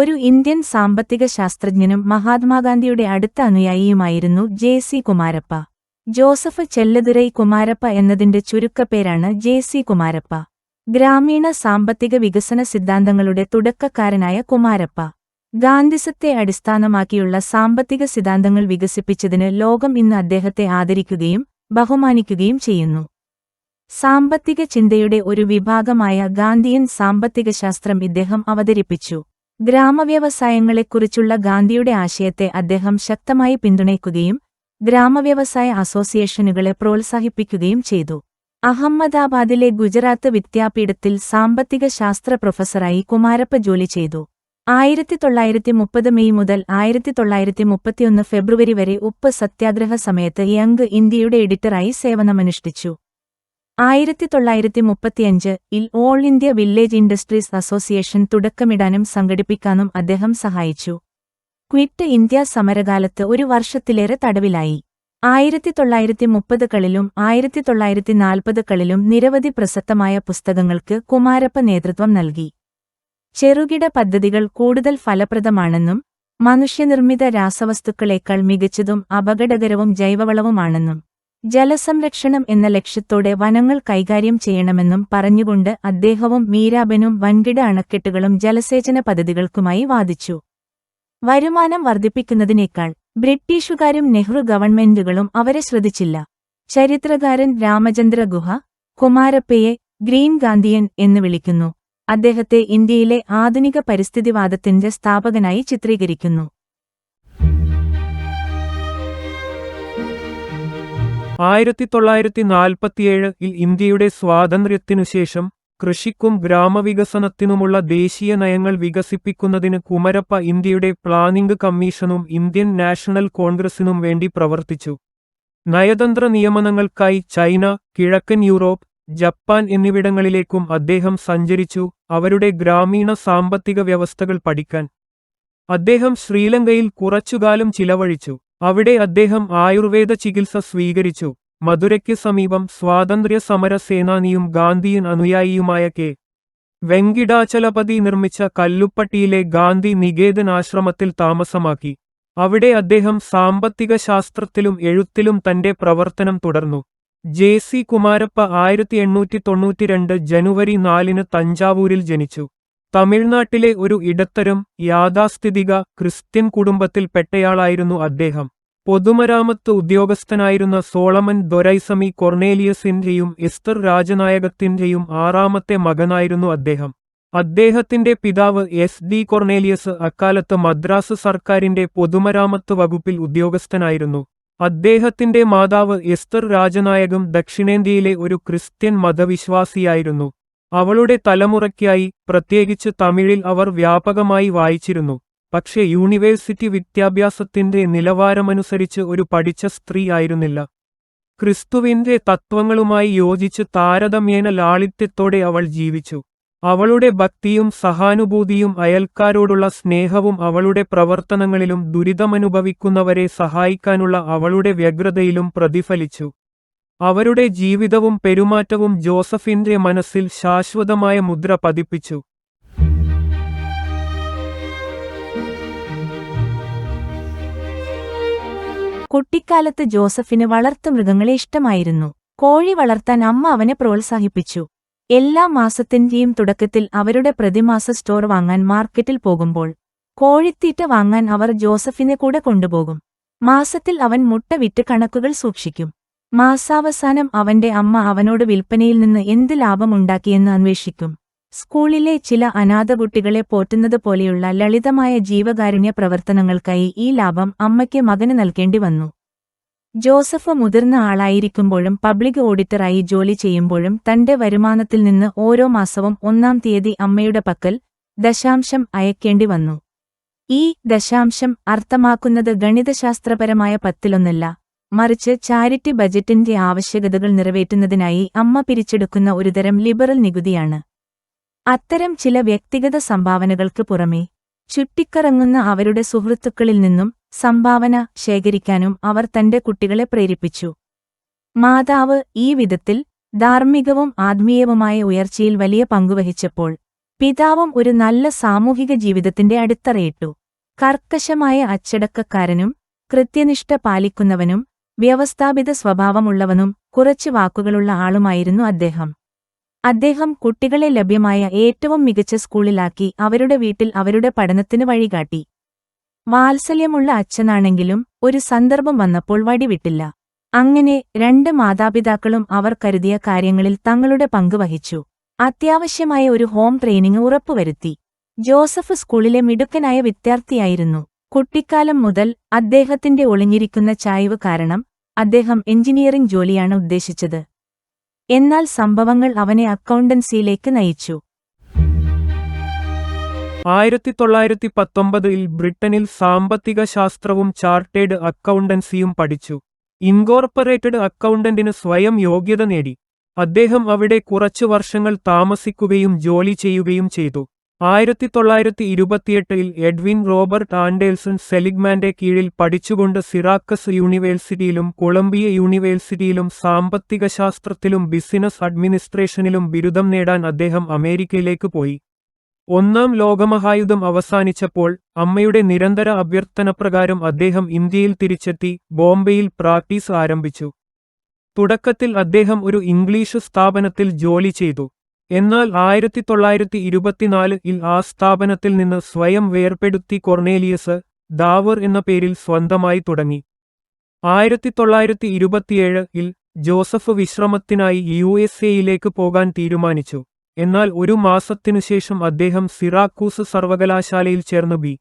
ഒരു ഇന്ത്യൻ സാമ്പത്തിക ശാസ്ത്രജ്ഞനും മഹാത്മാഗാന്ധിയുടെ അടുത്ത അനുയായിയുമായിരുന്നു J C Kumarappa. Joseph Chellathurai Kumarappa എന്നതിന്റെ ചുരുക്കപ്പേരാണ് ജെ സി കുമാരപ്പ. ഗ്രാമീണ സാമ്പത്തിക വികസന സിദ്ധാന്തങ്ങളുടെ തുടക്കക്കാരനായ കുമാരപ്പ. ഗാന്ധിസത്തെ അടിസ്ഥാനമാക്കിയുള്ള സാമ്പത്തിക സിദ്ധാന്തങ്ങൾ വികസിപ്പിച്ചതിന് ലോകം ഇന്ന് അദ്ദേഹത്തെ ആദരിക്കുകയും ബഹുമാനിക്കുകയും ചെയ്യുന്നു. സാമ്പത്തിക ചിന്തയുടെ ഒരു വിഭാഗമായ ഗാന്ധിയൻ സാമ്പത്തിക ശാസ്ത്രം ഇദ്ദേഹം അവതരിപ്പിച്ചു. ഗ്രാമവ്യവസായങ്ങളെക്കുറിച്ചുള്ള ഗാന്ധിയുടെ ആശയത്തെ അദ്ദേഹം ശക്തമായി പിന്തുണയ്ക്കുകയും ഗ്രാമവ്യവസായ അസോസിയേഷനുകളെ പ്രോത്സാഹിപ്പിക്കുകയും ചെയ്തു. അഹമ്മദാബാദിലെ ഗുജറാത്ത് വിദ്യാപീഠത്തിൽ സാമ്പത്തിക ശാസ്ത്ര പ്രൊഫസറായി കുമാരപ്പ ജോലി ചെയ്തു. ആയിരത്തി തൊള്ളായിരത്തി മുപ്പത് മെയ് മുതൽ ആയിരത്തി തൊള്ളായിരത്തി മുപ്പത്തിയൊന്ന് ഫെബ്രുവരി വരെ ഉപ്പ് സത്യാഗ്രഹ സമയത്ത് യങ് ഇന്ത്യയുടെ എഡിറ്ററായി സേവനമനുഷ്ഠിച്ചു. ആയിരത്തി തൊള്ളായിരത്തി മുപ്പത്തിയഞ്ച് ഇൽ all India village industries association തുടക്കമിടാനും സംഘടിപ്പിക്കാനും അദ്ദേഹം സഹായിച്ചു. ക്വിറ്റ് ഇന്ത്യ സമരകാലത്ത് ഒരു വർഷത്തിലേറെ തടവിലായി. ആയിരത്തി തൊള്ളായിരത്തി മുപ്പതുകളിലും ആയിരത്തി തൊള്ളായിരത്തി നാൽപ്പതുകളിലും നിരവധി പ്രസക്തമായ പുസ്തകങ്ങൾക്ക് കുമാരപ്പ നേതൃത്വം നൽകി. ചെറുകിട പദ്ധതികൾ കൂടുതൽ ഫലപ്രദമാണെന്നും മനുഷ്യനിർമ്മിത രാസവസ്തുക്കളേക്കാൾ മികച്ചതും അപകടകരവും ജൈവവളവുമാണെന്നും ജലസംരക്ഷണം എന്ന ലക്ഷ്യത്തോടെ വനങ്ങൾ കൈകാര്യം ചെയ്യണമെന്നും പറഞ്ഞുകൊണ്ട് അദ്ദേഹവും മീരാബനും വൻകിട അണക്കെട്ടുകളും ജലസേചന പദ്ധതികൾക്കുമായി വാദിച്ചു. വരുമാനം വർദ്ധിപ്പിക്കുന്നതിനേക്കാൾ ബ്രിട്ടീഷുകാരും നെഹ്റു ഗവൺമെന്റുകളും അവരെ ശ്രദ്ധിച്ചില്ല. ചരിത്രകാരൻ രാമചന്ദ്ര ഗുഹ കുമാരപ്പയെ ഗ്രീൻ ഗാന്ധിയൻ എന്ന് വിളിക്കുന്നു. അദ്ദേഹത്തെ ഇന്ത്യയിലെ ആധുനിക പരിസ്ഥിതിവാദത്തിന്റെ സ്ഥാപകനായി ചിത്രീകരിക്കുന്നു. ആയിരത്തി തൊള്ളായിരത്തി നാൽപ്പത്തിയേഴിൽ ഇന്ത്യയുടെ സ്വാതന്ത്ര്യത്തിനുശേഷം കൃഷിക്കും ഗ്രാമവികസനത്തിനുമുള്ള ദേശീയ നയങ്ങൾ വികസിപ്പിക്കുന്നതിന് കുമരപ്പ ഇന്ത്യയുടെ പ്ലാനിംഗ് കമ്മീഷനും ഇന്ത്യൻ നാഷണൽ കോൺഗ്രസിനും വേണ്ടി പ്രവർത്തിച്ചു. നയതന്ത്ര നിയമനങ്ങൾക്കായി ചൈന കിഴക്കൻ യൂറോപ്പ് ജപ്പാൻ എന്നിവിടങ്ങളിലേക്കും അദ്ദേഹം സഞ്ചരിച്ചു അവരുടെ ഗ്രാമീണ സാമ്പത്തിക വ്യവസ്ഥകൾ പഠിക്കാൻ. അദ്ദേഹം ശ്രീലങ്കയിൽ കുറച്ചുകാലം ചിലവഴിച്ചു. അവിടെ അദ്ദേഹം ആയുർവേദ ചികിത്സ സ്വീകരിച്ചു. മധുരയ്ക്ക് സമീപം സ്വാതന്ത്ര്യ സമര സേനാനിയും ഗാന്ധിയൻ അനുയായിയുമായ കെ. വെങ്കിടാചലപതി നിർമ്മിച്ച കല്ലുപ്പട്ടിയിലെ ഗാന്ധി നികേതൻ ആശ്രമത്തിൽ താമസമാക്കി. അവിടെ അദ്ദേഹം സാമ്പത്തിക ശാസ്ത്രത്തിലും എഴുത്തിലും തന്റെ പ്രവർത്തനം തുടർന്നു. ജെ. സി. കുമാരപ്പ ആയിരത്തി എണ്ണൂറ്റി തൊണ്ണൂറ്റിരണ്ട് ജനുവരി നാലിന് തഞ്ചാവൂരിൽ ജനിച്ചു. തമിഴ്നാട്ടിലെ ഒരു ഇടത്തരം യാഥാസ്ഥിതിക ക്രിസ്ത്യൻ കുടുംബത്തിൽപ്പെട്ടയാളായിരുന്നു അദ്ദേഹം. പൊതുമരാമത്ത് ഉദ്യോഗസ്ഥനായിരുന്ന സോളമൻ ദൊരൈസമി കൊർണേലിയസിന്റെയും എസ്തർ രാജനായകത്തിന്റെയും ആറാമത്തെ മകനായിരുന്നു അദ്ദേഹം. അദ്ദേഹത്തിന്റെ പിതാവ് എസ് ഡി കൊർണേലിയസ് അക്കാലത്ത് മദ്രാസ് സർക്കാരിന്റെ പൊതുമരാമത്ത് വകുപ്പിൽ ഉദ്യോഗസ്ഥനായിരുന്നു. അദ്ദേഹത്തിന്റെ മാതാവ് എസ്തർ രാജനായകം ദക്ഷിണേന്ത്യയിലെ ഒരു ക്രിസ്ത്യൻ മതവിശ്വാസിയായിരുന്നു. അവളുടെ തലമുറയ്ക്കായി പ്രത്യേകിച്ച് തമിഴിൽ അവർ വ്യാപകമായി വായിച്ചിരുന്നു. പക്ഷേ യൂണിവേഴ്സിറ്റി വിദ്യാഭ്യാസത്തിന്റെ നിലവാരമനുസരിച്ച് ഒരു പഠിച്ച സ്ത്രീ ആയിരുന്നില്ല. ക്രിസ്തുവിന്റെ തത്വങ്ങളുമായി യോജിച്ച് താരതമ്യേന ലാളിത്യത്തോടെ അവൾ ജീവിച്ചു. അവളുടെ ഭക്തിയും സഹാനുഭൂതിയും അയൽക്കാരോടുള്ള സ്നേഹവും അവളുടെ പ്രവർത്തനങ്ങളിലും ദുരിതമനുഭവിക്കുന്നവരെ സഹായിക്കാനുള്ള അവളുടെ വ്യഗ്രതയിലും പ്രതിഫലിച്ചു. അവരുടെ ജീവിതവും പെരുമാറ്റവും ജോസഫിന്റെ മനസ്സിൽ ശാശ്വതമായ മുദ്ര പതിപ്പിച്ചു. കുട്ടിക്കാലത്ത് ജോസഫിന് വളർത്തുമൃഗങ്ങളെ ഇഷ്ടമായിരുന്നു. കോഴി വളർത്താൻ അമ്മ അവനെ പ്രോത്സാഹിപ്പിച്ചു. എല്ലാ മാസത്തിന്റെയും തുടക്കത്തിൽ അവരുടെ പ്രതിമാസ സ്റ്റോർ വാങ്ങാൻ മാർക്കറ്റിൽ പോകുമ്പോൾ കോഴിത്തീറ്റ വാങ്ങാൻ അവർ ജോസഫിനെ കൂടെ കൊണ്ടുപോകും. മാസത്തിൽ അവൻ മുട്ട വിറ്റ് കണക്കുകൾ സൂക്ഷിക്കും. മാസാവസാനം അവന്റെ അമ്മ അവനോട് വിൽപ്പനയിൽ നിന്ന് എന്ത് ലാഭമുണ്ടാക്കിയെന്ന് അന്വേഷിക്കും. സ്കൂളിലെ ചില അനാഥ കുട്ടികളെ പോറ്റുന്നത് പോലെയുള്ള ലളിതമായ ജീവകാരുണ്യ പ്രവർത്തനങ്ങൾക്കായി ഈ ലാഭം അമ്മയ്ക്ക് മകന് നൽകേണ്ടി വന്നു. ജോസഫ് മുതിർന്ന ആളായിരിക്കുമ്പോഴും പബ്ലിക് ഓഡിറ്ററായി ജോലി ചെയ്യുമ്പോഴും തന്റെ വരുമാനത്തിൽ നിന്ന് ഓരോ മാസവും ഒന്നാം തീയതി അമ്മയുടെ പക്കൽ ദശാംശം അയക്കേണ്ടി വന്നു. ഈ ദശാംശം അർത്ഥമാക്കുന്നത് ഗണിതശാസ്ത്രപരമായ പത്തിലൊന്നല്ല മറിച്ച് ചാരിറ്റി ബജറ്റിന്റെ ആവശ്യകതകൾ നിറവേറ്റുന്നതിനായി അമ്മ പിരിച്ചെടുക്കുന്ന ഒരുതരം ലിബറൽ നികുതിയാണ്. അത്തരം ചില വ്യക്തിഗത സംഭാവനകൾക്ക് പുറമേ ചുറ്റിക്കറങ്ങുന്ന അവരുടെ സുഹൃത്തുക്കളിൽ നിന്നും സംഭാവന ശേഖരിക്കാനും അവർ തന്റെ കുട്ടികളെ പ്രേരിപ്പിച്ചു. മാതാവ് ഈ വിധത്തിൽ ധാർമ്മികവും ആത്മീയവുമായ ഉയർച്ചയിൽ വലിയ പങ്കുവഹിച്ചപ്പോൾ പിതാവും ഒരു നല്ല സാമൂഹിക ജീവിതത്തിന്റെ അടിത്തറയിട്ടു. കർക്കശമായ അച്ചടക്കക്കാരനും കൃത്യനിഷ്ഠ പാലിക്കുന്നവനും വ്യവസ്ഥാപിത സ്വഭാവമുള്ളവനും കുറച്ച് വാക്കുകളുള്ള ആളുമായിരുന്നു അദ്ദേഹം. അദ്ദേഹം കുട്ടികളെ ലഭ്യമായ ഏറ്റവും മികച്ച സ്കൂളിലാക്കി അവരുടെ വീട്ടിൽ അവരുടെ പഠനത്തിന് വഴികാട്ടി. വാത്സല്യമുള്ള അച്ഛനാണെങ്കിലും ഒരു സന്ദർഭം വന്നപ്പോൾ വടിവിട്ടില്ല. അങ്ങനെ രണ്ട് മാതാപിതാക്കളും അവർ കരുതിയ കാര്യങ്ങളിൽ തങ്ങളുടെ പങ്ക് വഹിച്ചു. അത്യാവശ്യമായ ഒരു ഹോം ട്രെയിനിങ് ഉറപ്പുവരുത്തി. ജോസഫ് സ്കൂളിലെ മിടുക്കനായ വിദ്യാർത്ഥിയായിരുന്നു. കുട്ടിക്കാലം മുതൽ അദ്ദേഹത്തിന്റെ ഒളിഞ്ഞിരിക്കുന്ന ചായ്വ് കാരണം അദ്ദേഹം എഞ്ചിനീയറിംഗ് ജോലിയാണ് ഉദ്ദേശിച്ചത്. എന്നാൽ സംഭവങ്ങൾ അവനെ അക്കൗണ്ടൻസിയിലേക്ക് നയിച്ചു. ആയിരത്തി തൊള്ളായിരത്തി പത്തൊമ്പതിൽ ബ്രിട്ടനിൽ സാമ്പത്തിക ശാസ്ത്രവും ചാർട്ടേഡ് അക്കൗണ്ടൻസിയും പഠിച്ചു. ഇൻകോർപ്പറേറ്റഡ് അക്കൗണ്ടന്റിന് സ്വയം യോഗ്യത നേടി. അദ്ദേഹം അവിടെ കുറച്ചു വർഷങ്ങൾ താമസിക്കുകയും ജോലി ചെയ്യുകയും ചെയ്തു. ആയിരത്തി തൊള്ളായിരത്തി ഇരുപത്തിയെട്ടിൽ എഡ്വിൻ റോബർട്ട് ആൻഡേൽസൺ സെലിഗ്മാന്റെ കീഴിൽ പഠിച്ചുകൊണ്ട് സിറാക്കസ് യൂണിവേഴ്സിറ്റിയിലും കൊളംബിയ യൂണിവേഴ്സിറ്റിയിലും സാമ്പത്തിക ശാസ്ത്രത്തിലും ബിസിനസ് അഡ്മിനിസ്ട്രേഷനിലും ബിരുദം നേടാൻ അദ്ദേഹം അമേരിക്കയിലേക്ക് പോയി. ഒന്നാം ലോകമഹായുധം അവസാനിച്ചപ്പോൾ അമ്മയുടെ നിരന്തര അഭ്യർത്ഥനപ്രകാരം അദ്ദേഹം ഇന്ത്യയിൽ തിരിച്ചെത്തി ബോംബെയിൽ പ്രാക്ടീസ് ആരംഭിച്ചു. തുടക്കത്തിൽ അദ്ദേഹം ഒരു ഇംഗ്ലീഷ് സ്ഥാപനത്തിൽ ജോലി ചെയ്തു. എന്നാൽ ആയിരത്തി തൊള്ളായിരത്തി ഇരുപത്തിനാലിൽ ആ സ്ഥാപനത്തിൽ നിന്ന് സ്വയം വേർപെടുത്തി കൊർണേലിയസ് ദാവർ എന്ന പേരിൽ സ്വന്തമായി തുടങ്ങി. ആയിരത്തി തൊള്ളായിരത്തി ഇരുപത്തിയേഴിൽ ജോസഫ് വിശ്രമത്തിനായി യു എസ് എയിലേക്ക് പോകാൻ തീരുമാനിച്ചു. എന്നാൽ ഒരു മാസത്തിനുശേഷം അദ്ദേഹം സിറാക്കൂസ് സർവകലാശാലയിൽ ചേർന്ന് ബി.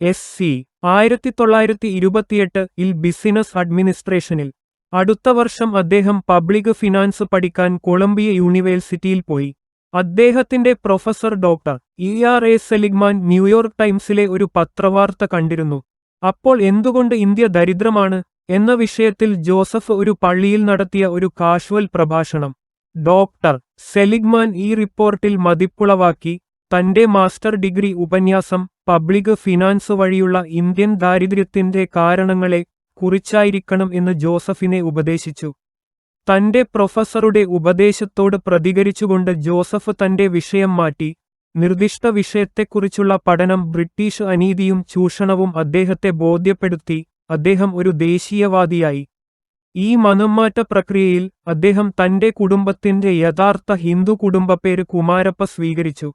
എസ്. സി. ആയിരത്തി തൊള്ളായിരത്തി ഇരുപത്തിയെട്ട് ഇൽ ബിസിനസ് അഡ്മിനിസ്ട്രേഷനിൽ അടുത്ത വർഷം അദ്ദേഹം പബ്ലിക് ഫിനാൻസ് പഠിക്കാൻ കൊളംബിയ യൂണിവേഴ്സിറ്റിയിൽ പോയി. അദ്ദേഹത്തിന്റെ professor doctor E R A Seligman New York ടൈംസിലെ ഒരു പത്രവാർത്ത കണ്ടിരുന്നു. അപ്പോൾ എന്തുകൊണ്ട് ഇന്ത്യ ദരിദ്രമാണ്? എന്ന വിഷയത്തിൽ ജോസഫ് ഒരു പള്ളിയിൽ നടത്തിയ ഒരു കാഷ്വൽ പ്രഭാഷണം. ഡോക്ടർ സെലിഗ്മാൻ ഈ റിപ്പോർട്ടിൽ മതിപ്പുളവാക്കി തന്റെ മാസ്റ്റർ ഡിഗ്രി ഉപന്യാസം പബ്ലിക് ഫിനാൻസ് വഴിയുള്ള ഇന്ത്യൻ ദാരിദ്ര്യത്തിന്റെ കാരണങ്ങളെ കുറിച്ചായിരിക്കണം എന്ന് ജോസഫിനെ ഉപദേശിച്ചു. തന്റെ പ്രൊഫസറുടെ ഉപദേശത്തോട് പ്രതികരിച്ചുകൊണ്ട് ജോസഫ് തന്റെ വിഷയം മാറ്റി. നിർദ്ദിഷ്ട വിഷയത്തെക്കുറിച്ചുള്ള പഠനം ബ്രിട്ടീഷ് അനീതിയും ചൂഷണവും അദ്ദേഹത്തെ ബോധ്യപ്പെടുത്തി. അദ്ദേഹം ഒരു ദേശീയവാദിയായി. ഈ മനംമാറ്റ പ്രക്രിയയിൽ അദ്ദേഹം തന്റെ കുടുംബത്തിന്റെ യഥാർത്ഥ ഹിന്ദു കുടുംബപ്പേര് കുമാരപ്പ സ്വീകരിച്ചു.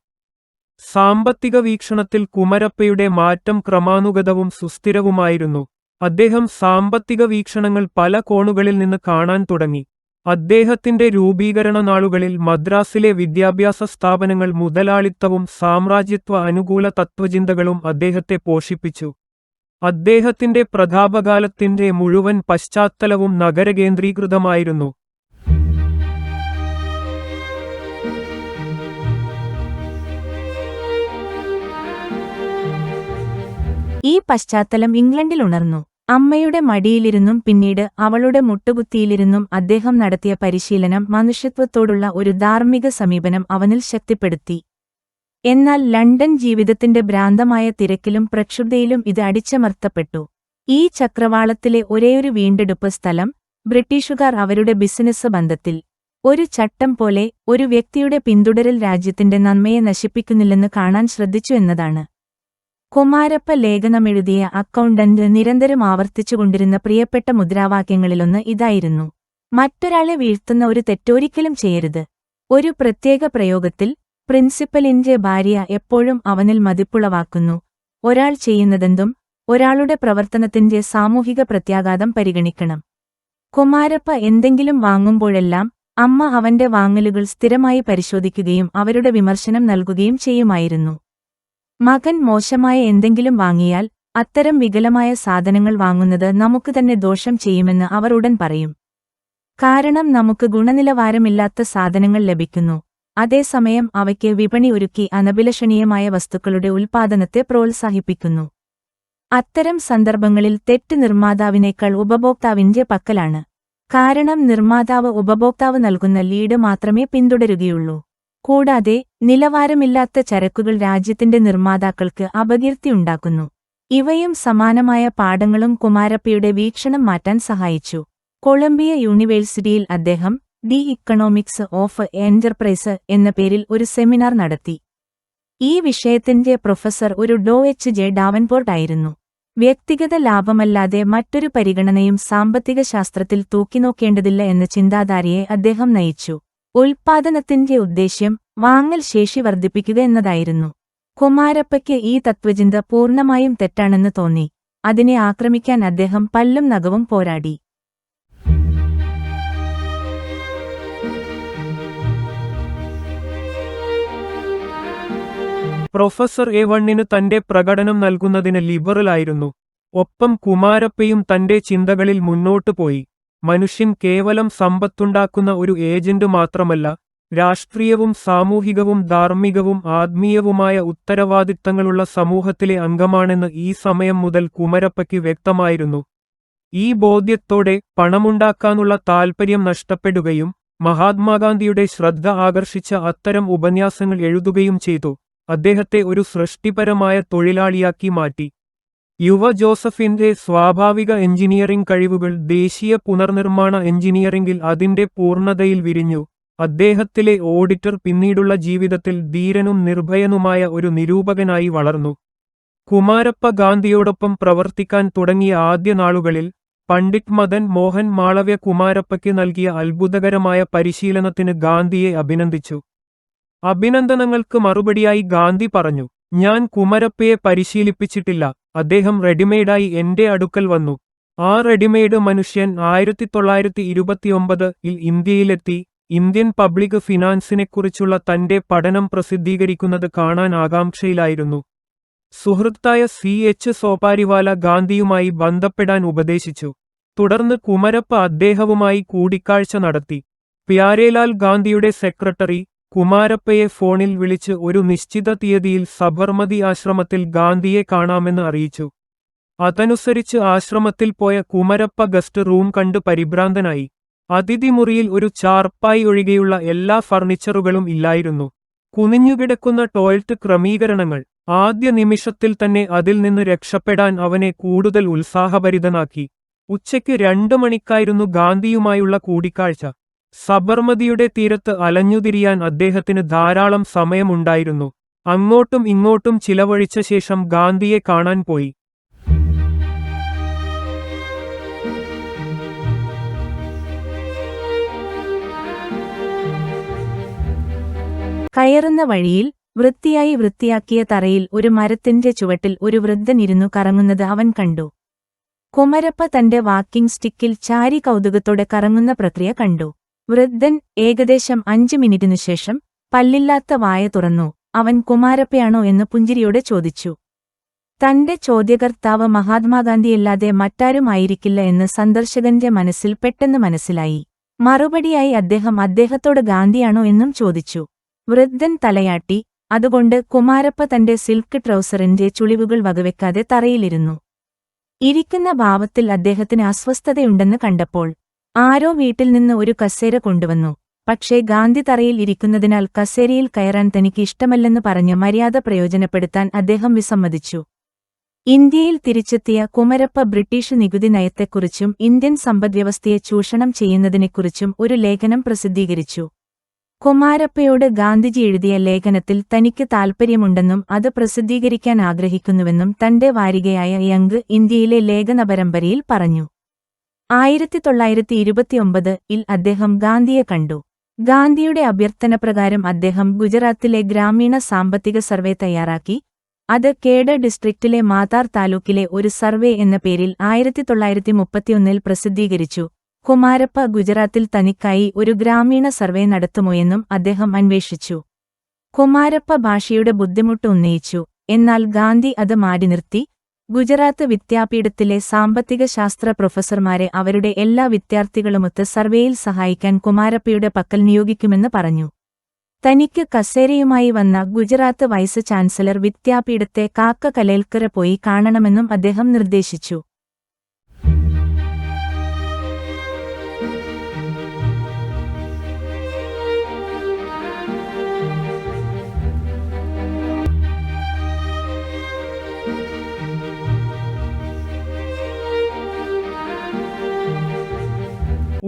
സാമ്പത്തിക വീക്ഷണത്തിൽ കുമരപ്പയുടെ മാറ്റം ക്രമാനുഗതവും സുസ്ഥിരവുമായിരുന്നു. അദ്ദേഹം സാമ്പത്തിക വീക്ഷണങ്ങൾ പല കോണുകളിൽ നിന്ന് കാണാൻ തുടങ്ങി. അദ്ദേഹത്തിന്റെ രൂപീകരണ നാളുകളിൽ മദ്രാസിലെ വിദ്യാഭ്യാസ സ്ഥാപനങ്ങൾ മുതലാളിത്തവും സാമ്രാജ്യത്വ അനുകൂല തത്വചിന്തകളും അദ്ദേഹത്തെ പോഷിപ്പിച്ചു. അദ്ദേഹത്തിന്റെ പ്രതാപകാലത്തിന്റെ മുഴുവൻ പശ്ചാത്തലവും നഗരകേന്ദ്രീകൃതമായിരുന്നു. ഈ പശ്ചാത്തലം ഇംഗ്ലണ്ടിൽ ഉണർന്നു. അമ്മയുടെ മടിയിലിരുന്നും പിന്നീട് അവളുടെ മുട്ടുകുത്തിയിലിരുന്നും അദ്ദേഹം നടത്തിയ പരിശീലനം മനുഷ്യത്വത്തോടുള്ള ഒരു ധാർമ്മിക സമീപനം അവനിൽ ശക്തിപ്പെടുത്തി. എന്നാൽ ലണ്ടൻ ജീവിതത്തിന്റെ ഭ്രാന്തമായ തിരക്കിലും പ്രക്ഷുബ്ധയിലും ഇത് അടിച്ചമർത്തപ്പെട്ടു. ഈ ചക്രവാളത്തിലെ ഒരേയൊരു വീണ്ടെടുപ്പ് സ്ഥലം ബ്രിട്ടീഷുകാർ അവരുടെ ബിസിനസ് ബന്ധത്തിൽ. ഒരു ചട്ടം പോലെ ഒരു വ്യക്തിയുടെ പിന്തുടരൽ രാജ്യത്തിന്റെ നന്മയെ നശിപ്പിക്കുന്നില്ലെന്ന് കാണാൻ ശ്രദ്ധിച്ചു എന്നതാണ്. കുമാരപ്പ ലേഖനമെഴുതിയ അക്കൗണ്ടന്റ് നിരന്തരം ആവർത്തിച്ചുകൊണ്ടിരുന്ന പ്രിയപ്പെട്ട മുദ്രാവാക്യങ്ങളിലൊന്ന് ഇതായിരുന്നു. മറ്റൊരാളെ വീഴ്ത്തുന്ന ഒരു തെറ്റൊരിക്കലും ചെയ്യരുത്. ഒരു പ്രത്യേക പ്രയോഗത്തിൽ പ്രിൻസിപ്പലിന്റെ ഭാര്യ എപ്പോഴും അവനിൽ മതിപ്പുളവാക്കുന്നു. ഒരാൾ ചെയ്യുന്നതെന്തും ഒരാളുടെ പ്രവർത്തനത്തിന്റെ സാമൂഹിക പ്രത്യാഘാതം പരിഗണിക്കണം. കുമാരപ്പ എന്തെങ്കിലും വാങ്ങുമ്പോഴെല്ലാം അമ്മ അവന്റെ വാങ്ങലുകൾ സ്ഥിരമായി പരിശോധിക്കുകയും അവരുടെ വിമർശനം നൽകുകയും ചെയ്യുമായിരുന്നു. മകൻ മോശമായ എന്തെങ്കിലും വാങ്ങിയാൽ അത്തരം വികലമായ സാധനങ്ങൾ വാങ്ങുന്നത് നമുക്ക് തന്നെ ദോഷം ചെയ്യുമെന്ന് അവർ ഉടൻ പറയും. കാരണം നമുക്ക് ഗുണനിലവാരമില്ലാത്ത സാധനങ്ങൾ ലഭിക്കുന്നു. അതേസമയം അവയ്ക്ക് വിപണി ഒരുക്കി അനഭിലഷണീയമായ വസ്തുക്കളുടെ ഉൽപ്പാദനത്തെ പ്രോത്സാഹിപ്പിക്കുന്നു. അത്തരം സന്ദർഭങ്ങളിൽ തെറ്റ് നിർമ്മാതാവിനേക്കാൾ ഉപഭോക്താവിന്റെ പക്കലാണ്. കാരണം നിർമ്മാതാവ് ഉപഭോക്താവ് നൽകുന്ന ലീഡ് മാത്രമേ പിന്തുടരുകയുള്ളൂ. കൂടാതെ നിലവാരമില്ലാത്ത ചരക്കുകൾ രാജ്യത്തിന്റെ നിർമ്മാതാക്കൾക്ക് അപകീർത്തിയുണ്ടാക്കുന്നു ഇവയും സമാനമായ പാഠങ്ങളും കുമാരപ്പയുടെ വീക്ഷണം മാറ്റാൻ സഹായിച്ചു. കൊളംബിയ യൂണിവേഴ്സിറ്റിയിൽ അദ്ദേഹം ദി ഇക്കണോമിക്സ് ഓഫ് എന്റർപ്രൈസ് എന്ന പേരിൽ ഒരു സെമിനാർ നടത്തി. ഈ വിഷയത്തിന്റെ പ്രൊഫസർ ഒരു ഡോ. എച്ച്. ജെ. ഡാവൻപോർട്ട് ആയിരുന്നു. വ്യക്തിഗത ലാഭമല്ലാതെ മറ്റൊരു പരിഗണനയും സാമ്പത്തിക ശാസ്ത്രത്തിൽ തൂക്കിനോക്കേണ്ടതില്ല എന്ന ചിന്താധാരയെ അദ്ദേഹം നയിച്ചു. ഉൽപാദനത്തിന്റെ ഉദ്ദേശ്യം വാങ്ങൽ ശേഷി വർദ്ധിപ്പിക്കുക എന്നതായിരുന്നു. കുമാരപ്പയ്ക്ക് ഈ തത്വചിന്ത പൂർണമായും തെറ്റാണെന്ന് തോന്നി. അതിനെ ആക്രമിക്കാൻ അദ്ദേഹം പല്ലും നഖവും പോരാടി. പ്രൊഫസർ എ വണ്ണിന് തന്റെ പ്രകടനം നൽകുന്നതിന് ലിബറലായിരുന്നു. ഒപ്പം കുമാരപ്പയും തന്റെ ചിന്തകളിൽ മുന്നോട്ടു പോയി. മനുഷ്യൻ കേവലം സമ്പത്തുണ്ടാക്കുന്ന ഒരു ഏജന്റ് മാത്രമല്ല രാഷ്ട്രീയവും സാമൂഹികവും ധാർമ്മികവും ആത്മീയവുമായ ഉത്തരവാദിത്തങ്ങളുള്ള സമൂഹത്തിലെ അംഗമാണെന്ന് ഈ സമയം മുതൽ കുമരപ്പയ്ക്ക് വ്യക്തമായിരുന്നു. ഈ ബോധ്യത്തോടെ പണമുണ്ടാക്കാനുള്ള താൽപ്പര്യം നഷ്ടപ്പെടുകയും മഹാത്മാഗാന്ധിയുടെ ശ്രദ്ധ ആകർഷിച്ച അത്തരം ഉപന്യാസങ്ങൾ എഴുതുകയും ചെയ്തു. അദ്ദേഹത്തെ ഒരു സൃഷ്ടിപരമായ തൊഴിലാളിയാക്കി മാറ്റി. യുവ ജോസഫിന്റെ സ്വാഭാവിക എഞ്ചിനീയറിംഗ് കഴിവുകൾ ദേശീയ പുനർനിർമ്മാണ എഞ്ചിനീയറിംഗിൽ അതിന്റെ പൂർണതയിൽ വിരിഞ്ഞു. അദ്ദേഹത്തിലെ ഓഡിറ്റർ പിന്നീടുള്ള ജീവിതത്തിൽ ധീരനും നിർഭയനുമായ ഒരു നിരൂപകനായി വളർന്നു. കുമാരപ്പ ഗാന്ധിയോടൊപ്പം പ്രവർത്തിക്കാൻ തുടങ്ങിയ ആദ്യ നാളുകളിൽ പണ്ഡിറ്റ് മദൻ മോഹൻ മാളവ്യ കുമാരപ്പയ്ക്ക് നൽകിയ അത്ഭുതകരമായ പരിശീലനത്തിന് ഗാന്ധിയെ അഭിനന്ദിച്ചു. അഭിനന്ദനങ്ങൾക്ക് മറുപടിയായി ഗാന്ധി പറഞ്ഞു. ഞാൻ കുമരപ്പയെ പരിശീലിപ്പിച്ചിട്ടില്ല. അദ്ദേഹം റെഡിമെയ്ഡായി എന്റെ അടുക്കൽ വന്നു. ആ റെഡിമെയ്ഡ് മനുഷ്യൻ ആയിരത്തി തൊള്ളായിരത്തി ഇരുപത്തിയൊമ്പത് ഇൽ ഇന്ത്യയിലെത്തി. ഇന്ത്യൻ പബ്ലിക് ഫിനാൻസിനെക്കുറിച്ചുള്ള തന്റെ പഠനം പ്രസിദ്ധീകരിക്കുന്നത് കാണാൻ ആകാംക്ഷയിലായിരുന്നു. സുഹൃത്തായ സി. എച്ച്. സോപാരിവാല ഗാന്ധിയുമായി ബന്ധപ്പെടാൻ ഉപദേശിച്ചു. തുടർന്ന് കുമരപ്പ അദ്ദേഹവുമായി കൂടിക്കാഴ്ച നടത്തി. പ്യാരേലാൽ ഗാന്ധിയുടെ സെക്രട്ടറി കുമാരപ്പയെ ഫോണിൽ വിളിച്ച് ഒരു നിശ്ചിത തീയതിയിൽ സബർമതി ആശ്രമത്തിൽ ഗാന്ധിയെ കാണാമെന്ന് അറിയിച്ചു. അതനുസരിച്ച് ആശ്രമത്തിൽ പോയ കുമരപ്പ ഗസ്റ്റ് റൂം കണ്ട് പരിഭ്രാന്തനായി. അതിഥിമുറിയിൽ ഒരു ചാർപ്പായി ഒഴികെയുള്ള എല്ലാ ഫർണിച്ചറുകളും ഇല്ലായിരുന്നു. കുനിഞ്ഞുകിടക്കുന്ന ടോയ്ലറ്റ് ക്രമീകരണങ്ങൾ. ആദ്യ നിമിഷത്തിൽ തന്നെ അതിൽ നിന്ന് രക്ഷപ്പെടാൻ അവനെ കൂടുതൽ ഉത്സാഹഭരിതനാക്കി. ഉച്ചയ്ക്ക് രണ്ടു മണിക്കായിരുന്നു ഗാന്ധിയുമായുള്ള കൂടിക്കാഴ്ച. സബർമതിയുടെ തീരത്ത് അലഞ്ഞുതിരിയാൻ അദ്ദേഹത്തിന് ധാരാളം സമയമുണ്ടായിരുന്നു. അങ്ങോട്ടും ഇങ്ങോട്ടും ചിലവഴിച്ച ശേഷം ഗാന്ധിയെ കാണാൻ പോയി. കയറുന്ന വഴിയിൽ വൃത്തിയായി വൃത്തിയാക്കിയ തറയിൽ ഒരു മരത്തിന്റെ ചുവട്ടിൽ ഒരു വൃദ്ധൻ ഇരുന്നു കറങ്ങുന്നത് അവൻ കണ്ടു. കുമരപ്പ തന്റെ വാക്കിംഗ് സ്റ്റിക്കിൽ ചാരി കൗതുകത്തോടെ കറങ്ങുന്ന പ്രക്രിയ കണ്ടു. വൃദ്ധൻ ഏകദേശം അഞ്ചു മിനിറ്റിനു ശേഷം പല്ലില്ലാത്ത വായ തുറന്നു. അവൻ കുമാരപ്പയാണോ എന്ന് പുഞ്ചിരിയോടെ ചോദിച്ചു. തന്റെ ചോദ്യകർത്താവ് മഹാത്മാഗാന്ധിയല്ലാതെ മറ്റാരുമായിരിക്കില്ല എന്ന് സന്ദർശകന്റെ മനസ്സിൽ പെട്ടെന്ന് മനസ്സിലായി. മറുപടിയായി അദ്ദേഹം അദ്ദേഹത്തോട് ഗാന്ധിയാണോ എന്നും ചോദിച്ചു. വൃദ്ധൻ തലയാട്ടി അതുകൊണ്ട് കുമാരപ്പ തന്റെ സിൽക്ക് ട്രൗസറിന്റെ ചുളിവുകൾ വകവെക്കാതെ തറയിലിരുന്നു. ഇരിക്കുന്ന ഭാവത്തിൽ അദ്ദേഹത്തിന് അസ്വസ്ഥതയുണ്ടെന്ന് കണ്ടപ്പോൾ ആരോ വീട്ടിൽ നിന്ന് ഒരു കസേര കൊണ്ടുവന്നു. പക്ഷേ ഗാന്ധി തറയിൽ ഇരിക്കുന്നതിനാൽ കസേരയിൽ കയറാൻ തനിക്ക് ഇഷ്ടമല്ലെന്ന് പറഞ്ഞ് മര്യാദ പ്രയോജനപ്പെടുത്താൻ അദ്ദേഹം വിസമ്മതിച്ചു. ഇന്ത്യയിൽ തിരിച്ചെത്തിയ കുമരപ്പ ബ്രിട്ടീഷ് നികുതി നയത്തെക്കുറിച്ചും ഇന്ത്യൻ സമ്പദ്വ്യവസ്ഥയെ ചൂഷണം ചെയ്യുന്നതിനെക്കുറിച്ചും ഒരു ലേഖനം പ്രസിദ്ധീകരിച്ചു. കുമാരപ്പയോട് ഗാന്ധിജി എഴുതിയ ലേഖനത്തിൽ തനിക്ക് താൽപ്പര്യമുണ്ടെന്നും അത് പ്രസിദ്ധീകരിക്കാൻ ആഗ്രഹിക്കുന്നുവെന്നും തന്റെ വാരികയായ യങ് ഇന്ത്യയിലെ ലേഖന പരമ്പരയിൽ പറഞ്ഞു. ആയിരത്തി തൊള്ളായിരത്തി ഇരുപത്തിയൊമ്പത് ഇൽ അദ്ദേഹം ഗാന്ധിയെ കണ്ടു. ഗാന്ധിയുടെ അഭ്യർത്ഥന പ്രകാരം അദ്ദേഹം ഗുജറാത്തിലെ ഗ്രാമീണ സാമ്പത്തിക സർവേ തയ്യാറാക്കി. അത് കേഡ ഡിസ്ട്രിക്റ്റിലെ മാതാർ താലൂക്കിലെ ഒരു സർവേ എന്ന പേരിൽ ആയിരത്തി തൊള്ളായിരത്തി മുപ്പത്തിയൊന്നിൽ പ്രസിദ്ധീകരിച്ചു. കുമാരപ്പ ഗുജറാത്തിൽ തനിക്കായി ഒരു ഗ്രാമീണ സർവേ നടത്തുമോയെന്നും അദ്ദേഹം അന്വേഷിച്ചു. കുമാരപ്പ ഭാഷയുടെ ബുദ്ധിമുട്ട് ഉന്നയിച്ചു. എന്നാൽ ഗാന്ധി അത് മാറ്റി നിർത്തി. ഗുജറാത്ത് വിദ്യാപീഠത്തിലെ സാമ്പത്തിക ശാസ്ത്ര പ്രൊഫസർമാരെ അവരുടെ എല്ലാ വിദ്യാർത്ഥികളുമൊത്ത് സർവേയിൽ സഹായിക്കാൻ കുമാരപ്പയുടെ പക്കൽ നിയോഗിക്കുമെന്ന് പറഞ്ഞു. തനിക്ക് കസേരയുമായി വന്ന ഗുജറാത്ത് വൈസ് ചാൻസലർ വിദ്യാപീഠത്തെ കാക്ക കലേൽക്കര പോയി കാണണമെന്നും അദ്ദേഹം നിർദ്ദേശിച്ചു.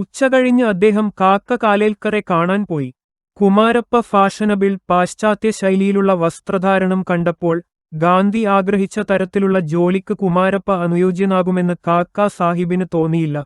ഉച്ചകഴിഞ്ഞ് അദ്ദേഹം കാക്ക കാലേൽക്കറെ കാണാൻ പോയി. കുമാരപ്പ ഫാഷനബിൾ പാശ്ചാത്യ ശൈലിയിലുള്ള വസ്ത്രധാരണം കണ്ടപ്പോൾ ഗാന്ധി ആഗ്രഹിച്ച തരത്തിലുള്ള ജോലിക്ക് കുമാരപ്പ അനുയോജ്യനാകുമെന്ന് കാക്ക സാഹിബിന് തോന്നിയില്ല.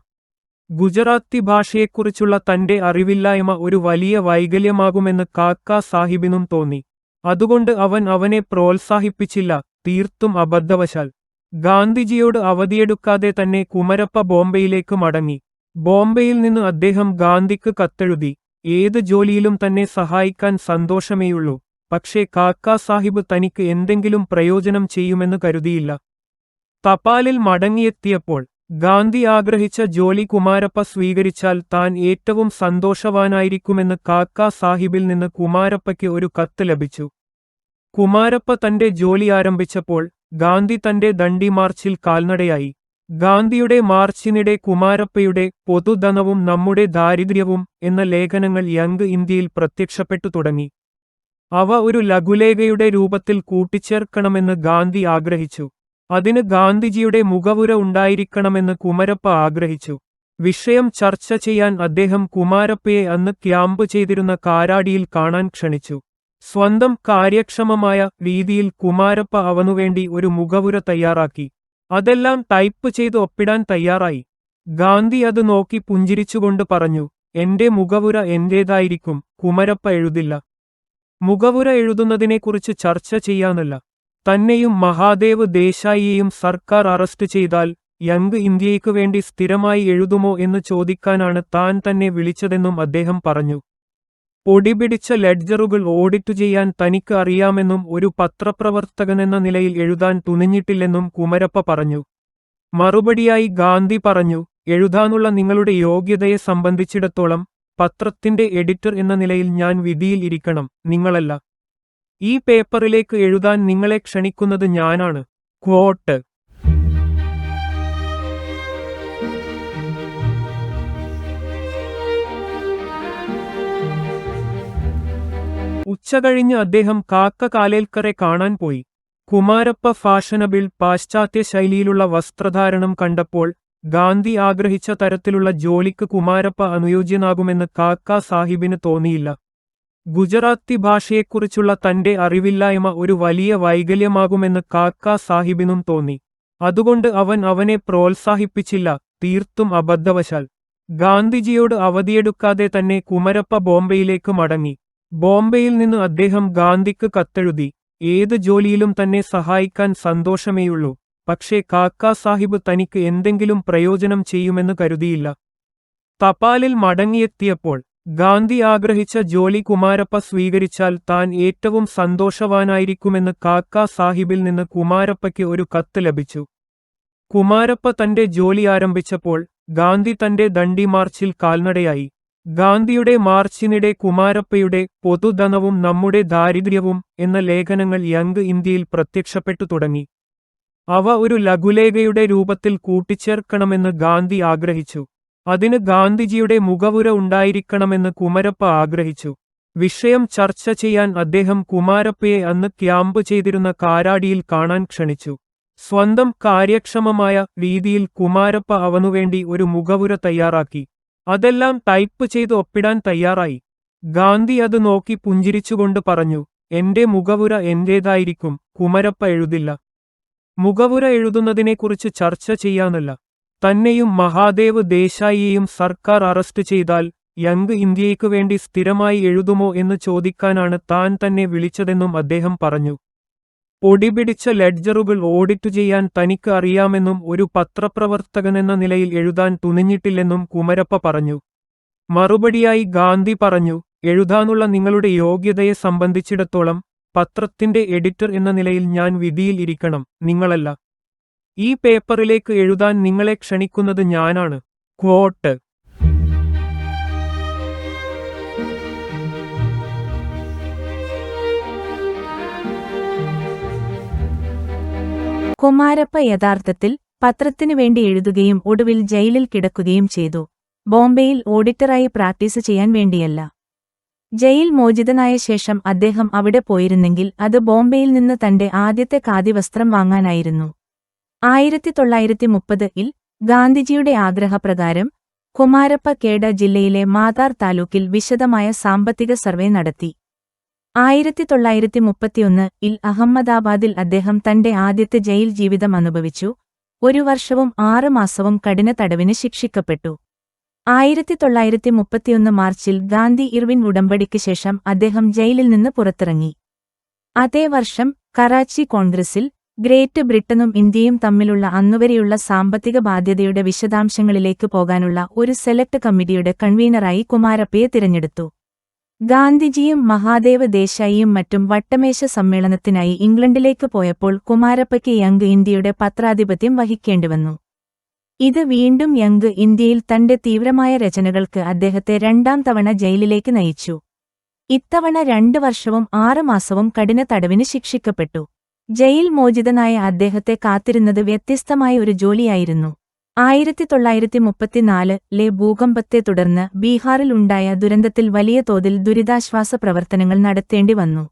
ഗുജറാത്തി ഭാഷയെക്കുറിച്ചുള്ള തന്റെ അറിവില്ലായ്മ ഒരു വലിയ വൈകല്യമാകുമെന്ന് കാക്ക സാഹിബിനും തോന്നി. അതുകൊണ്ട് അവൻ അവനെ പ്രോത്സാഹിപ്പിച്ചില്ല തീർത്തും അബദ്ധവശാൽ. ഗാന്ധിജിയോട് അവധിയെടുക്കാതെ തന്നെ കുമരപ്പ ബോംബെയിലേക്ക് മടങ്ങി. ബോംബെയിൽ നിന്ന് അദ്ദേഹം ഗാന്ധിക്ക് കത്തെഴുതി ഏത് ജോലിയിലും തന്നെ സഹായിക്കാൻ സന്തോഷമേയുള്ളൂ പക്ഷേ കാക്കാ സാഹിബ് തനിക്ക് എന്തെങ്കിലും പ്രയോജനം ചെയ്യുമെന്ന് കരുതിയില്ല. തപാലിൽ മടങ്ങിയെത്തിയപ്പോൾ ഗാന്ധി ആഗ്രഹിച്ച ജോലി കുമാരപ്പ സ്വീകരിച്ചാൽ താൻ ഏറ്റവും സന്തോഷവാനായിരിക്കുമെന്ന് കാക്കാ സാഹിബിൽ നിന്ന് കുമാരപ്പയ്ക്ക് ഒരു കത്ത് ലഭിച്ചു. കുമാരപ്പ തന്റെ ജോലി ആരംഭിച്ചപ്പോൾ ഗാന്ധി തന്റെ ദണ്ഡി മാർച്ചിൽ കാൽനടയായി. ഗാന്ധിയുടെ മാർച്ചിനിടെ കുമാരപ്പയുടെ പൊതുധനവും നമ്മുടെ ദാരിദ്ര്യവും എന്ന ലേഖനങ്ങൾ യങ് ഇന്ത്യയിൽ പ്രത്യക്ഷപ്പെട്ടു തുടങ്ങി. അവ ഒരു ലഘുലേഖയുടെ രൂപത്തിൽ കൂട്ടിച്ചേർക്കണമെന്ന് ഗാന്ധി ആഗ്രഹിച്ചു. അതിന് ഗാന്ധിജിയുടെ മുഖവുര ഉണ്ടായിരിക്കണമെന്ന് കുമരപ്പ ആഗ്രഹിച്ചു. വിഷയം ചർച്ച ചെയ്യാൻ അദ്ദേഹം കുമാരപ്പയെ അന്ന് ക്യാമ്പ് ചെയ്തിരുന്ന കാരാടിയിൽ കാണാൻ ക്ഷണിച്ചു. സ്വന്തം കാര്യക്ഷമമായ രീതിയിൽ കുമാരപ്പ അവനുവേണ്ടി ഒരു മുഖവുര തയ്യാറാക്കി. അതെല്ലാം ടൈപ്പ് ചെയ്ത് ഒപ്പിടാൻ തയ്യാറായി. ഗാന്ധി അത് നോക്കി പുഞ്ചിരിച്ചുകൊണ്ട് പറഞ്ഞു എന്റെ മുഖവുര എന്റേതായിരിക്കും കുമരപ്പ എഴുതില്ല. മുഖവുര എഴുതുന്നതിനെക്കുറിച്ച് ചർച്ച ചെയ്യാനല്ല. തന്നെയും മഹാദേവ് ദേശായിയെയും സർക്കാർ അറസ്റ്റ് ചെയ്താൽ യങ് ഇന്ത്യയ്ക്കു വേണ്ടി സ്ഥിരമായി എഴുതുമോ എന്ന് ചോദിക്കാനാണ് താൻ തന്നെ വിളിച്ചതെന്നും അദ്ദേഹം പറഞ്ഞു. പൊടിപിടിച്ച ലെഡ്ജറുകൾ ഓഡിറ്റ് ചെയ്യാൻ തനിക്ക് അറിയാമെന്നും ഒരു പത്രപ്രവർത്തകനെന്ന നിലയിൽ എഴുതാൻ തുനിഞ്ഞിട്ടില്ലെന്നും കുമരപ്പ പറഞ്ഞു. മറുപടിയായി ഗാന്ധി പറഞ്ഞു എഴുതാനുള്ള നിങ്ങളുടെ യോഗ്യതയെ സംബന്ധിച്ചിടത്തോളം പത്രത്തിന്റെ എഡിറ്റർ എന്ന നിലയിൽ ഞാൻ വിധിയിൽ ഇരിക്കണം നിങ്ങളല്ല. ഈ പേപ്പറിലേക്ക് എഴുതാൻ നിങ്ങളെ ക്ഷണിക്കുന്നത് ഞാനാണ്. ക്വോട്ട്. ഉച്ചകഴിഞ്ഞ് അദ്ദേഹം കാക്ക കാലേൽക്കറെ കാണാൻ പോയി. കുമാരപ്പ ഫാഷനബിൾ പാശ്ചാത്യ ശൈലിയിലുള്ള വസ്ത്രധാരണം കണ്ടപ്പോൾ ഗാന്ധി ആഗ്രഹിച്ച തരത്തിലുള്ള ജോലിക്ക് കുമാരപ്പ അനുയോജ്യനാകുമെന്ന് കാക്ക സാഹിബിന് തോന്നിയില്ല. ഗുജറാത്തി ഭാഷയെക്കുറിച്ചുള്ള തന്റെ അറിവില്ലായ്മ ഒരു വലിയ വൈകല്യമാകുമെന്ന് കാക്ക സാഹിബിനും തോന്നി. അതുകൊണ്ട് അവൻ അവനെ പ്രോത്സാഹിപ്പിച്ചില്ല തീർത്തും അബദ്ധവശാൽ. ഗാന്ധിജിയോട് അവധിയെടുക്കാതെ തന്നെ കുമരപ്പ ബോംബെയിലേക്ക് മടങ്ങി. ബോംബെയിൽ നിന്ന് അദ്ദേഹം ഗാന്ധിക്ക് കത്തെഴുതി ഏത് ജോലിയിലും തന്നെ സഹായിക്കാൻ സന്തോഷമേയുള്ളൂ പക്ഷേ കാക്കാ സാഹിബ് തനിക്ക് എന്തെങ്കിലും പ്രയോജനം ചെയ്യുമെന്ന് കരുതിയില്ല. തപാലിൽ മടങ്ങിയെത്തിയപ്പോൾ ഗാന്ധി ആഗ്രഹിച്ച ജോലി കുമാരപ്പ സ്വീകരിച്ചാൽ താൻ ഏറ്റവും സന്തോഷവാനായിരിക്കുമെന്ന് കാക്കാ സാഹിബിൽ നിന്ന് കുമാരപ്പയ്ക്ക് ഒരു കത്ത് ലഭിച്ചു. കുമാരപ്പ തന്റെ ജോലി ആരംഭിച്ചപ്പോൾ ഗാന്ധി തന്റെ ദണ്ഡി മാർച്ചിൽ കാൽനടയായി. ഗാന്ധിയുടെ മാർച്ചിനിടെ കുമാരപ്പയുടെ പൊതുധനവും നമ്മുടെ ദാരിദ്ര്യവും എന്ന ലേഖനങ്ങൾ യങ് ഇന്ത്യയിൽ പ്രത്യക്ഷപ്പെട്ടു തുടങ്ങി. അവ ഒരു ലഘുലേഖയുടെ രൂപത്തിൽ കൂട്ടിച്ചേർക്കണമെന്ന് ഗാന്ധി ആഗ്രഹിച്ചു. അതിന് ഗാന്ധിജിയുടെ മുഖവുര ഉണ്ടായിരിക്കണമെന്ന് കുമരപ്പ ആഗ്രഹിച്ചു. വിഷയം ചർച്ച ചെയ്യാൻ അദ്ദേഹം കുമാരപ്പയെ അന്ന് ക്യാമ്പ് ചെയ്തിരുന്ന കാരാടിയിൽ കാണാൻ ക്ഷണിച്ചു. സ്വന്തം കാര്യക്ഷമമായ രീതിയിൽ കുമാരപ്പ അവനുവേണ്ടി ഒരു മുഖവുര തയ്യാറാക്കി. അതെല്ലാം ടൈപ്പ് ചെയ്ത് ഒപ്പിടാൻ തയ്യാറായി. ഗാന്ധി അത് നോക്കി പുഞ്ചിരിച്ചുകൊണ്ട് പറഞ്ഞു എന്റെ മുഖവുര എന്റേതായിരിക്കും കുമരപ്പ എഴുതില്ല. മുഖവുര എഴുതുന്നതിനെക്കുറിച്ച് ചർച്ച ചെയ്യാനല്ല. തന്നെയും മഹാദേവ് ദേശായിയെയും സർക്കാർ അറസ്റ്റ് ചെയ്താൽ യങ് ഇന്ത്യയ്ക്കു വേണ്ടി സ്ഥിരമായി എഴുതുമോ എന്ന് ചോദിക്കാനാണ് താൻ തന്നെ വിളിച്ചതെന്നും അദ്ദേഹം പറഞ്ഞു. പൊടിപിടിച്ച ലെഡ്ജറുകൾ ഓഡിറ്റ് ചെയ്യാൻ തനിക്ക് അറിയാമെന്നും ഒരു പത്രപ്രവർത്തകനെന്ന നിലയിൽ എഴുതാൻ തുനിഞ്ഞിട്ടില്ലെന്നും കുമരപ്പ പറഞ്ഞു. മറുപടിയായി ഗാന്ധി പറഞ്ഞു എഴുതാനുള്ള നിങ്ങളുടെ യോഗ്യതയെ സംബന്ധിച്ചിടത്തോളം പത്രത്തിന്റെ എഡിറ്റർ എന്ന നിലയിൽ ഞാൻ വിധിയിൽ ഇരിക്കണം നിങ്ങളല്ല. ഈ പേപ്പറിലേക്ക് എഴുതാൻ നിങ്ങളെ ക്ഷണിക്കുന്നത് ഞാനാണ്. ക്വോട്ട്. കുമാരപ്പ യഥാർത്ഥത്തിൽ പത്രത്തിനു വേണ്ടി എഴുതുകയും ഒടുവിൽ ജയിലിൽ കിടക്കുകയും ചെയ്തു. ബോംബെയിൽ ഓഡിറ്ററായി പ്രാക്ടീസ് ചെയ്യാൻ വേണ്ടിയല്ല. ജയിൽ മോചിതനായ ശേഷം അദ്ദേഹം അവിടെ പോയിരുന്നെങ്കിൽ അത് ബോംബെയിൽ നിന്ന് തന്റെ ആദ്യത്തെ ഖാദിവസ്ത്രം വാങ്ങാനായിരുന്നു. ആയിരത്തി തൊള്ളായിരത്തി മുപ്പതിൽ ഗാന്ധിജിയുടെ ആഗ്രഹപ്രകാരം കുമാരപ്പ കേഡ ജില്ലയിലെ മാതാർ താലൂക്കിൽ വിശദമായ സാമ്പത്തിക സർവേ നടത്തി. ആയിരത്തി തൊള്ളായിരത്തി മുപ്പത്തിയൊന്ന് ഇൽ അഹമ്മദാബാദിൽ അദ്ദേഹം തന്റെ ആദ്യത്തെ ജയിൽ ജീവിതം അനുഭവിച്ചു. ഒരു വർഷവും ആറ് മാസവും കഠിന തടവിന് ശിക്ഷിക്കപ്പെട്ടു. ആയിരത്തി തൊള്ളായിരത്തി മുപ്പത്തിയൊന്ന് മാർച്ചിൽ ഗാന്ധി ഇർവിൻ ഉടമ്പടിക്ക് ശേഷം അദ്ദേഹം ജയിലിൽ നിന്ന് പുറത്തിറങ്ങി. അതേ വർഷം കറാച്ചി കോൺഗ്രസിൽ ഗ്രേറ്റ് ബ്രിട്ടനും ഇന്ത്യയും തമ്മിലുള്ള അന്നുവരെയുള്ള സാമ്പത്തിക ബാധ്യതയുടെ വിശദാംശങ്ങളിലേക്ക് പോകാനുള്ള ഒരു സെലക്ട് കമ്മിറ്റിയുടെ കൺവീനറായി കുമാരപ്പയെ തിരഞ്ഞെടുത്തു. ഗാന്ധിജിയും മഹാദേവ ദേശായിയും മറ്റും വട്ടമേശ സമ്മേളനത്തിനായി ഇംഗ്ലണ്ടിലേക്ക് പോയപ്പോൾ കുമാരപ്പയ്ക്ക് യങ് ഇന്ത്യയുടെ പത്രാധിപത്യം വഹിക്കേണ്ടിവന്നു. ഇത് വീണ്ടും യങ് ഇന്ത്യയിൽ തന്റെ തീവ്രമായ രചനകൾക്ക് അദ്ദേഹത്തെ രണ്ടാം തവണ ജയിലിലേക്ക് നയിച്ചു. ഇത്തവണ രണ്ടു വർഷവും ആറു മാസവും കഠിന തടവിന് ശിക്ഷിക്കപ്പെട്ടു. ജയിൽ മോചിതനായ അദ്ദേഹത്തെ കാത്തിരുന്നത് വ്യത്യസ്തമായ ഒരു ജോലിയായിരുന്നു. ആയിരത്തി തൊള്ളായിരത്തി മുപ്പത്തിനാല് ലെ ഭൂകമ്പത്തെ തുടർന്ന് ബീഹാറിൽ ഉണ്ടായ ദുരന്തത്തിൽ വലിയ തോതിൽ ദുരിതാശ്വാസ പ്രവർത്തനങ്ങൾ നടത്തേണ്ടി വന്നു.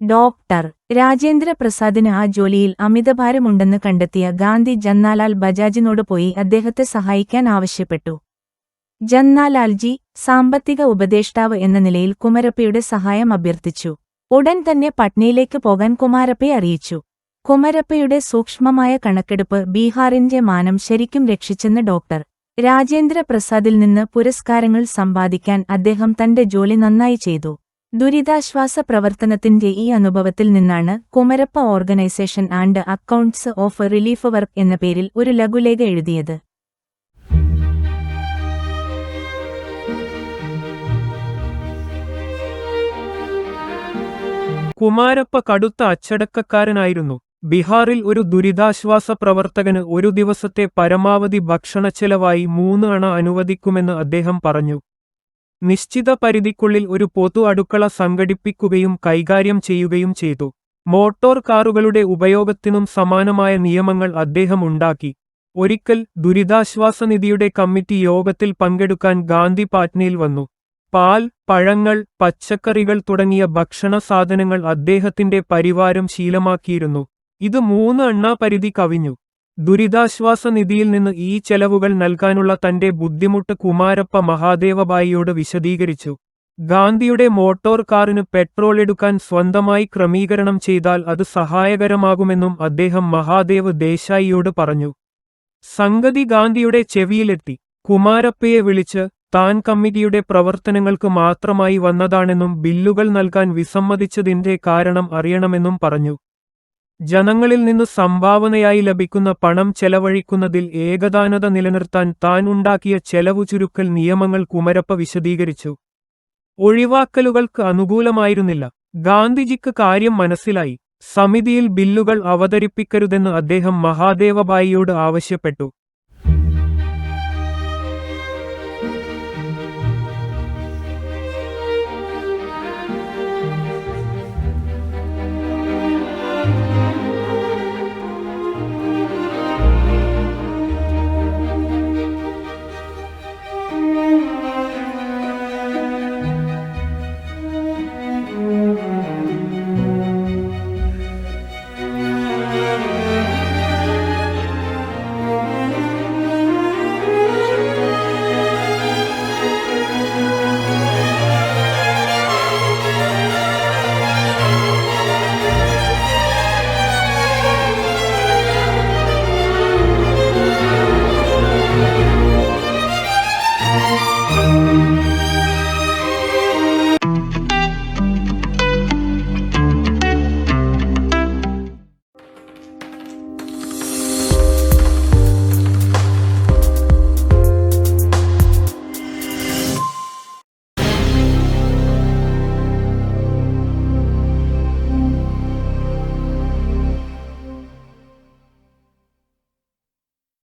ഡോക്ടർ രാജേന്ദ്ര പ്രസാദിന് ആ ജോലിയിൽ അമിതഭാരമുണ്ടെന്ന് കണ്ടെത്തിയ ഗാന്ധി ജന്നാലാൽ ബജാജിനോട് പോയി അദ്ദേഹത്തെ സഹായിക്കാൻ ആവശ്യപ്പെട്ടു. ജന്നാലാൽജി സാമ്പത്തിക ഉപദേഷ്ടാവ് എന്ന നിലയിൽ കുമരപ്പയുടെ സഹായം അഭ്യർത്ഥിച്ചു. ഉടൻ തന്നെ പട്നയിലേക്ക് പോകാൻ കുമാരപ്പയെ അറിയിച്ചു. കുമരപ്പയുടെ സൂക്ഷ്മമായ കണക്കെടുപ്പ് ബീഹാറിന്റെ മാനം ശരിക്കും രക്ഷിച്ചെന്ന് ഡോക്ടർ. രാജേന്ദ്ര പ്രസാദിൽ നിന്ന് പുരസ്കാരങ്ങൾ സമ്പാദിക്കാൻ അദ്ദേഹം തന്റെ ജോലി നന്നായി ചെയ്തു. ദുരിതാശ്വാസ പ്രവർത്തനത്തിന്റെ ഈ അനുഭവത്തിൽ നിന്നാണ് Kumarappa organisation and accounts of relief work എന്ന പേരിൽ ഒരു ലഘുലേഖ എഴുതിയത്. കുമാരപ്പ കടുത്ത അച്ചടക്കക്കാരനായിരുന്നു. ബീഹാറിൽ ഒരു ദുരിതാശ്വാസ പ്രവർത്തകന് ഒരു ദിവസത്തെ പരമാവധി ഭക്ഷണച്ചെലവായി മൂന്ന് അണ അനുവദിക്കുമെന്ന് അദ്ദേഹം പറഞ്ഞു. നിശ്ചിത പരിധിക്കുള്ളിൽ ഒരു പൊതു അടുക്കള സംഘടിപ്പിക്കുകയും കൈകാര്യം ചെയ്യുകയും ചെയ്തു. മോട്ടോർ കാറുകളുടെ ഉപയോഗത്തിനും സമാനമായ നിയമങ്ങൾ അദ്ദേഹം ഉണ്ടാക്കി. ഒരിക്കൽ ദുരിതാശ്വാസ നിധിയുടെ കമ്മിറ്റി യോഗത്തിൽ പങ്കെടുക്കാൻ ഗാന്ധി പാറ്റ്നയിൽ വന്നു. പാൽ പഴങ്ങൾ പച്ചക്കറികൾ തുടങ്ങിയ ഭക്ഷണ സാധനങ്ങൾ അദ്ദേഹത്തിന്റെ പരിവാരം ശീലമാക്കിയിരുന്നു. ഇത് മൂന്ന് എണ്ണാപരിധി കവിഞ്ഞു. ദുരിതാശ്വാസ നിധിയിൽ നിന്ന് ഈ ചെലവുകൾ നൽകാനുള്ള തന്റെ ബുദ്ധിമുട്ട് കുമാരപ്പ മഹാദേവബായിയോട് വിശദീകരിച്ചു. ഗാന്ധിയുടെ മോട്ടോർ കാറിന് പെട്രോൾ എടുക്കാൻ സ്വന്തമായി ക്രമീകരണം ചെയ്താൽ അത് സഹായകരമാകുമെന്നും അദ്ദേഹം മഹാദേവ് ദേശായിയോട് പറഞ്ഞു. സംഗതി ഗാന്ധിയുടെ ചെവിയിലെത്തി. കുമാരപ്പയെ വിളിച്ച് താൻ കമ്മിറ്റിയുടെ പ്രവർത്തനങ്ങൾക്ക് മാത്രമായി വന്നതാണെന്നും ബില്ലുകൾ നൽകാൻ വിസമ്മതിച്ചതിന്റെ കാരണം അറിയണമെന്നും പറഞ്ഞു. ജനങ്ങളിൽ നിന്ന് സംഭാവനയായി ലഭിക്കുന്ന പണം ചെലവഴിക്കുന്നതിൽ ഏകദാനത നിലനിർത്താൻ താൻ ഉണ്ടാക്കിയ ചെലവു ചുരുക്കൽ നിയമങ്ങൾ കുമരപ്പ വിശദീകരിച്ചു. ഒഴിവാക്കലുകൾക്ക് അനുകൂലമായിരുന്നില്ല. ഗാന്ധിജിക്ക് കാര്യം മനസ്സിലായി. സമിതിയിൽ ബില്ലുകൾ അവതരിപ്പിക്കരുതെന്ന് അദ്ദേഹം മഹാദേവബായിയോട് ആവശ്യപ്പെട്ടു.